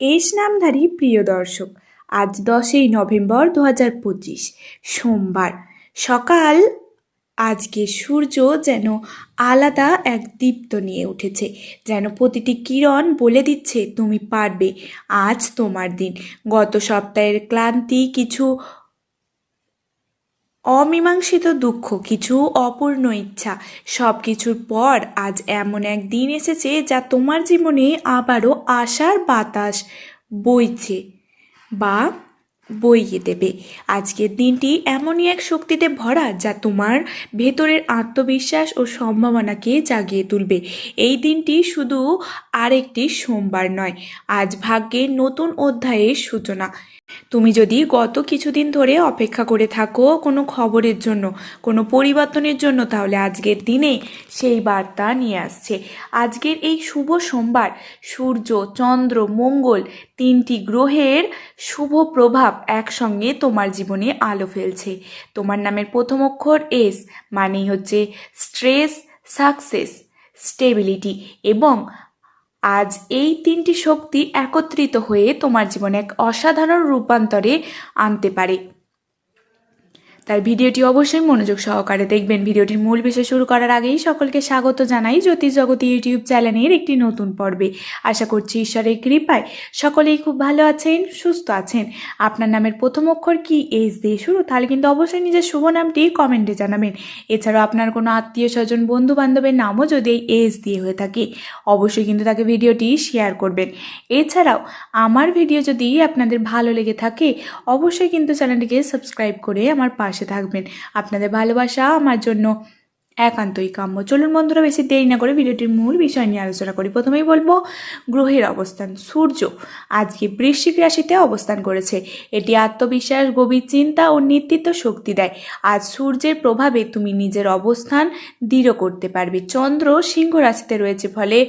S নামধারী প্রিয় দর্শক, আজ দশই নভেম্বর দু হাজার পঁচিশ, সোমবার। সকাল, আজকে সূর্য যেন আলাদা এক দীপ্ত নিয়ে উঠেছে, যেন প্রতিটি কিরণ বলে দিচ্ছে, তুমি পারবে আজ তোমার দিন। গত সপ্তাহের ক্লান্তি কিছু অমীমাংসিত দুঃখ, কিছু অপূর্ণ ইচ্ছা সব কিছুর পর আজ এমন এক দিন এসেছে যা তোমার জীবনে আবারও আশার বাতাস বইছে বা বইয়ে দেবে। আজকের দিনটি এমনই এক শক্তিতে ভরা যা তোমার ভেতরের আত্মবিশ্বাস ও সম্ভাবনাকে জাগিয়ে তুলবে। এই দিনটি শুধু আরেকটি সোমবার নয়, আজ ভাগ্যের নতুন অধ্যায়ের সূচনা। তুমি যদি গত কিছুদিন ধরে অপেক্ষা করে থাকো কোনো খবরের জন্য, কোনো পরিবর্তনের জন্য, তাহলে আজকের দিনে সেই বার্তা নিয়ে আসছে। আজকের এই শুভ সোমবার, সূর্য, চন্দ্র, মঙ্গল তিনটি গ্রহের শুভ প্রভাব একসঙ্গে তোমার জীবনে আলো ফেলছে। তোমার নামের প্রথম অক্ষর এস, মানেই হচ্ছে স্ট্রেস, সাকসেস, স্টেবিলিটি এবং আজ এই তিনটি শক্তি একত্রিত হয়ে তোমার জীবনে এক অসাধারণ রূপান্তরে আনতে পারে। তাই ভিডিওটি অবশ্যই মনোযোগ সহকারে দেখবেন। ভিডিওটির মূল বিষয় শুরু করার আগেই সকলকে স্বাগত জানাই জ্যোতিষ জগতী ইউটিউব চ্যানেলের একটি নতুন পর্বে। আশা করছি ঈশ্বরের কৃপায় সকলেই খুব ভালো আছেন, সুস্থ আছেন। আপনার নামের প্রথম অক্ষর কি? এস দিয়ে শুরু। তাহলে কিন্তু অবশ্যই নিজের শুভ নামটি কমেন্টে জানাবেন। এছাড়াও আপনার কোনো আত্মীয়, স্বজন বন্ধু বান্ধবের নামও যদি এই এস দিয়ে হয়ে থাকে, অবশ্যই কিন্তু তাকে ভিডিওটি শেয়ার করবেন। এছাড়াও আমার ভিডিও যদি আপনাদের ভালো লেগে থাকে, অবশ্যই কিন্তু চ্যানেলটিকে সাবস্ক্রাইব করে আমার পাশে থাকবেন। আপনাদের ভালোবাসা আমার জন্য একান্তই কাম্য। চলুন বন্ধুরা, বেশি দেরি না করে ভিডিওটির মূল বিষয় নিয়ে আলোচনা করি। প্রথমেই বলব, গ্রহের অবস্থান। সূর্য আজকে বৃশ্চিক রাশিতে অবস্থান করেছে। এটি আত্মবিশ্বাস, গভীর চিন্তা ও নেতৃত্ব শক্তি দেয়। আজ সূর্যের প্রভাবে তুমি নিজের অবস্থান দৃঢ় করতে পারবে। চন্দ্র সিংহ রাশিতে রয়েছে, ফলে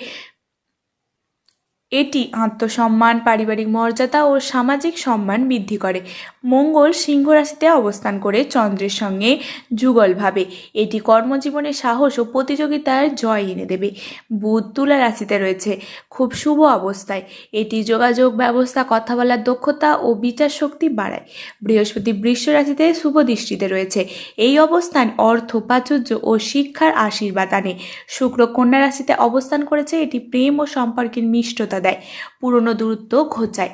এটি আত্মসম্মান, পারিবারিক মর্যাদা ও সামাজিক সম্মান বৃদ্ধি করে। মঙ্গল সিংহ রাশিতে অবস্থান করে চন্দ্রের সঙ্গে যুগলভাবে এটি কর্মজীবনে সাহস ও প্রতিযোগিতার জয় এনে দেবে। বুধ তুলা রাশিতে রয়েছে। খুব শুভ অবস্থায়। এটি যোগাযোগ ব্যবস্থা, কথা বলার দক্ষতা ও বিচার শক্তি বাড়ায়। বৃহস্পতি বৃষ রাশিতে শুভ দৃষ্টিতে রয়েছে। এই অবস্থান অর্থ, প্রাচুর্য ও শিক্ষার আশীর্বাদ আনে। শুক্র কন্যা রাশিতে অবস্থান করেছে। এটি প্রেম ও সম্পর্কের মিষ্টতা দেয়, পুরনো দূরত্ব ঘোচায়।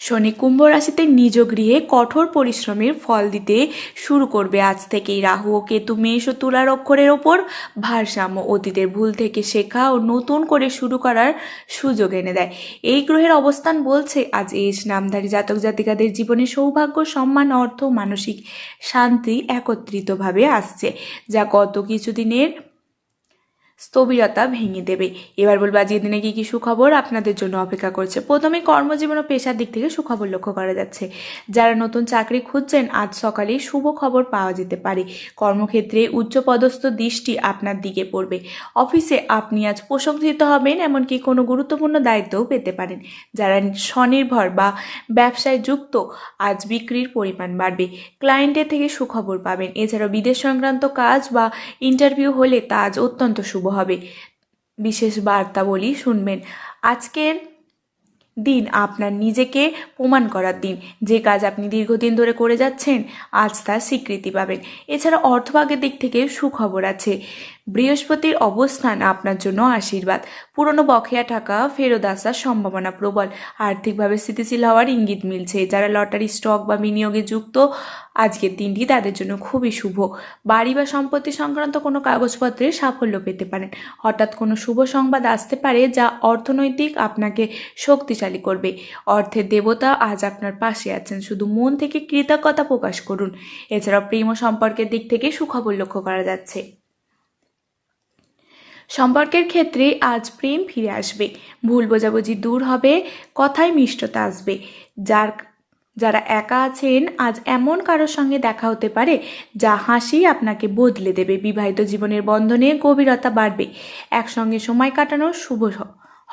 শনি কুম্ভ রাশিতে নিজ গৃহে কঠোর পরিশ্রমের ফল দিতে শুরু করবে আজ থেকেই। রাহু ও কেতু মেষ ও তুলার অক্ষরের ওপর ভারসাম্য অতীতের ভুল থেকে শেখা ও নতুন করে শুরু করার সুযোগ এনে দেয়। এই গ্রহের অবস্থান বলছে, আজ এস নামধারী জাতক জাতিকাদের জীবনে সৌভাগ্য, সম্মান, অর্থ, মানসিক শান্তি একত্রিতভাবে আসছে, যা গত কিছুদিনের স্থবিরতা ভেঙে দেবে। এবার বলব আজকের দিনে কি কি সুখবর আপনাদের জন্য অপেক্ষা করছে? প্রথমে কর্মজীবন ও পেশার দিক থেকে সুখবর লক্ষ্য করা যাচ্ছে। যারা নতুন চাকরি খুঁজছেন, আজ সকালে শুভ খবর পাওয়া যেতে পারে। কর্মক্ষেত্রে উচ্চপদস্থ দৃষ্টি আপনার দিকে পড়বে। অফিসে আপনি আজ প্রশংসিত হবেন, এমনকি কোনো গুরুত্বপূর্ণ দায়িত্বও পেতে পারেন। যারা স্বনির্ভর বা ব্যবসায় যুক্ত, আজ বিক্রির পরিমাণ বাড়বে। ক্লায়েন্টের থেকে সুখবর পাবেন। এছাড়াও বিদেশ সংক্রান্ত কাজ বা ইন্টারভিউ হলে তা আজ অত্যন্ত শুভ হবে। বিশেষ বার্তাবলী শুনবেন। আজকের দিন আপনার নিজেকে প্রমাণ করার দিন। যে কাজ আপনি দীর্ঘদিন ধরে করে যাচ্ছেন, আজ তার স্বীকৃতি পাবেন। এছাড়া অর্থভাগের দিক থেকে সুখবর আছে। বৃহস্পতির অবস্থান আপনার জন্য আশীর্বাদ। পুরনো বকেয়া টাকা ফেরত আসার সম্ভাবনা প্রবল। আর্থিকভাবে স্থিতিশীল হওয়ার ইঙ্গিত মিলছে। যারা লটারি, স্টক বা বিনিয়োগে যুক্ত, আজকের দিনটি তাদের জন্য খুবই শুভ। বাড়ি বা সম্পত্তি সংক্রান্ত কোনো কাগজপত্রে সাফল্য পেতে পারেন। হঠাৎ কোনো শুভ সংবাদ আসতে পারে যা অর্থনৈতিক আপনাকে শক্তিশালী করবে। অর্থের দেবতা আজ আপনার পাশে আছেন। শুধু মন থেকে কৃতজ্ঞতা প্রকাশ করুন। এছাড়াও প্রেম সম্পর্কের দিক থেকে সুখবর লক্ষ্য করা যাচ্ছে। সম্পর্কের ক্ষেত্রে আজ প্রেম ফিরে আসবে। ভুল বোঝাবুঝি দূর হবে, কথায় মিষ্টতা আসবে। যার যারা একা আছেন, আজ এমন কারোর সঙ্গে দেখা হতে পারে, যা হাসি আপনাকে বদলে দেবে। বিবাহিত জীবনের বন্ধনে গভীরতা বাড়বে। একসঙ্গে সময় কাটানো শুভ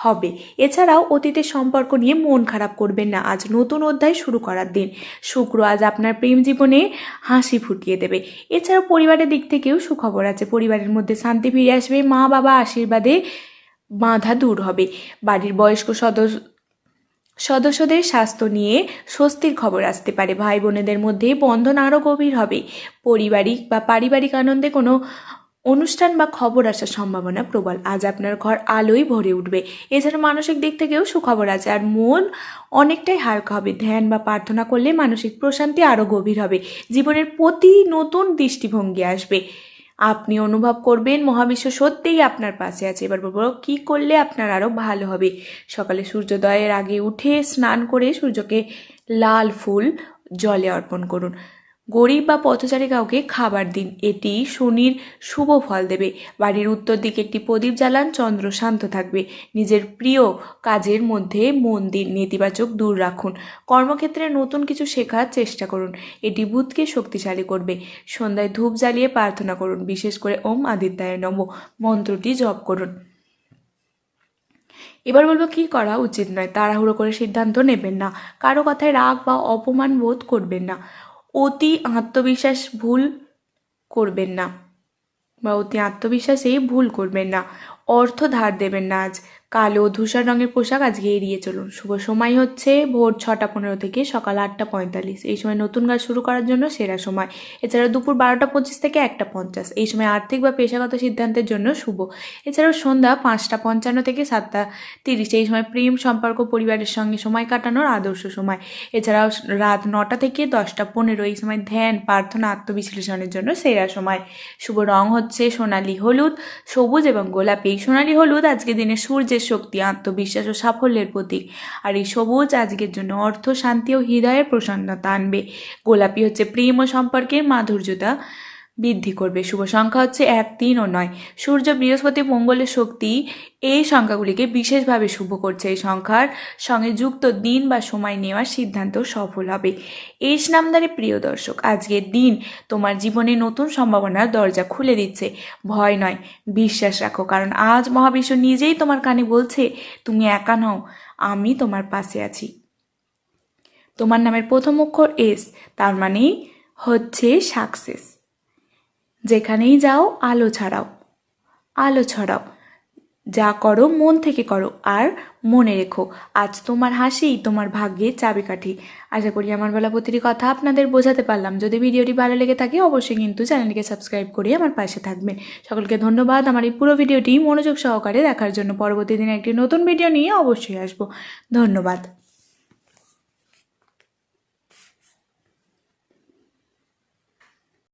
হবে। এছাড়াও অতীতের সম্পর্ক নিয়ে মন খারাপ করবেন না। আজ নতুন অধ্যায় শুরু করার দিন। শুক্র আজ আপনার প্রেম জীবনে হাসি ফুটিয়ে দেবে। এছাড়াও পরিবারের দিক থেকেও সুখবর আছে। পরিবারের মধ্যে শান্তি ফিরে আসবে। মা বাবা আশীর্বাদে বাধা দূর হবে। বাড়ির বয়স্ক সদস্য সদস্যদের স্বাস্থ্য নিয়ে স্বস্তির খবর আসতে পারে। ভাই বোনেদের মধ্যে বন্ধন আরও গভীর হবে। পারিবারিক বা পারিবারিক আনন্দে কোনো অনুষ্ঠান বা খবর আসার সম্ভাবনা প্রবল। আজ আপনার ঘর আলোয় ভরে উঠবে। এছাড়া মানসিক দিক থেকেও সুখবর আছে আর মন অনেকটাই হালকা হবে। ধ্যান বা প্রার্থনা করলে মানসিক প্রশান্তি আরও গভীর হবে। জীবনের প্রতি নতুন দৃষ্টিভঙ্গি আসবে। আপনি অনুভব করবেন মহাবিশ্ব সত্যিই আপনার পাশে আছে। এবার বলব, কী করলে আপনার আরও ভালো হবে? সকালে সূর্যোদয়ের আগে উঠে স্নান করে সূর্যকে লাল ফুল জলে অর্পণ করুন। গরিব বা পথচারী কাউকে খাবার দিন। এটি শনির শুভ ফল দেবে। বাড়ির উত্তর দিকে একটি প্রদীপ জ্বালান, চন্দ্র শান্ত থাকবে। নিজের প্রিয় কাজের মধ্যে মন দিন, নেতিবাচক দূর রাখুন। কর্মক্ষেত্রে নতুন কিছু শেখার চেষ্টা করুন। এটি বুধকে শক্তিশালী করবে। সন্ধ্যায় ধূপ জ্বালিয়ে প্রার্থনা করুন। বিশেষ করে ওম আদিত্যায় নম মন্ত্রটি জপ করুন। এবার বলব কি করা উচিত নয়। তাড়াহুড়ো করে সিদ্ধান্ত নেবেন না। কারও কথায় রাগ বা অপমান বোধ করবেন না। অতি আত্মবিশ্বাস ভুল করবেন না বা অতি আত্মবিশ্বাসে ভুল করবেন না। অর্থ ধার দেবেন না আজ। কালো ধূসর রঙের পোশাক আজকে এড়িয়ে চলুন। শুভ সময় হচ্ছে ভোর ছটা পনেরো থেকে সকাল আটটা পঁয়তাল্লিশ। এই সময় নতুন কাজ শুরু করার জন্য সেরা সময়। এছাড়া দুপুর বারোটা পঁচিশ থেকে একটা পঞ্চাশ। এই সময় আর্থিক বা পেশাগত সিদ্ধান্তের জন্য শুভ। এছাড়াও সন্ধ্যা পাঁচটা পঞ্চান্ন থেকে সাতটা তিরিশ। এই সময় প্রেম, সম্পর্ক, পরিবারের সঙ্গে সময় কাটানোর আদর্শ সময়। এছাড়াও রাত নটা থেকে দশটা পনেরো। এই সময় ধ্যান, প্রার্থনা, আত্মবিশ্লেষণের জন্য সেরা সময়। শুভ রং হচ্ছে সোনালি হলুদ, সবুজ এবং গোলাপি। এই সোনালি হলুদ আজকে দিনে সূর্যের শক্তি, আত্মবিশ্বাস ও সাফল্যের প্রতীক। আর এই সবুজ আজকের জন্য অর্থ, শান্তি ও হৃদয়ের প্রসন্নতা আনবে। গোলাপি হচ্ছে প্রেম ও সম্পর্কের মাধুর্যতা। বৃদ্ধি করবে। শুভ সংখ্যা হচ্ছে এক, তিন ও নয়। সূর্য, বৃহস্পতি, মঙ্গলের শক্তি এই সংখ্যাগুলিকে বিশেষভাবে শুভ করছে। এই সংখ্যার সঙ্গে যুক্ত দিন বা সময় নেওয়ার সিদ্ধান্ত সফল হবে। এই নামদারে প্রিয় দর্শক, আজকের দিন তোমার জীবনে নতুন সম্ভাবনার দরজা খুলে দিচ্ছে। ভয় নয়, বিশ্বাস রাখো, কারণ আজ মহাবিশ্ব নিজেই তোমার কানে বলছে, তুমি একা নও, আমি তোমার পাশে আছি। তোমার নামের প্রথম অক্ষর এস, তার মানেই হচ্ছে সাকসেস। যেখানেই যাও, আলো ছাড়াও। আলো ছড়াও। যা করো, মন থেকে করো, আর মনে রেখো, আজ তোমার হাসি, তোমার ভাগ্যের চাবিকাঠি। আশা করি আমার বলা প্রতিটি কথা আপনাদের বোঝাতে পারলাম। যদি ভিডিওটি ভালো লেগে থাকে, অবশ্যই কিন্তু চ্যানেলটিকে সাবস্ক্রাইব করে আমার পাশে থাকবেন। সকলকে ধন্যবাদ। আমার এই পুরো ভিডিওটি মনোযোগ সহকারে দেখার জন্য পরবর্তী দিনে একটি নতুন ভিডিও নিয়ে অবশ্যই আসব। ধন্যবাদ।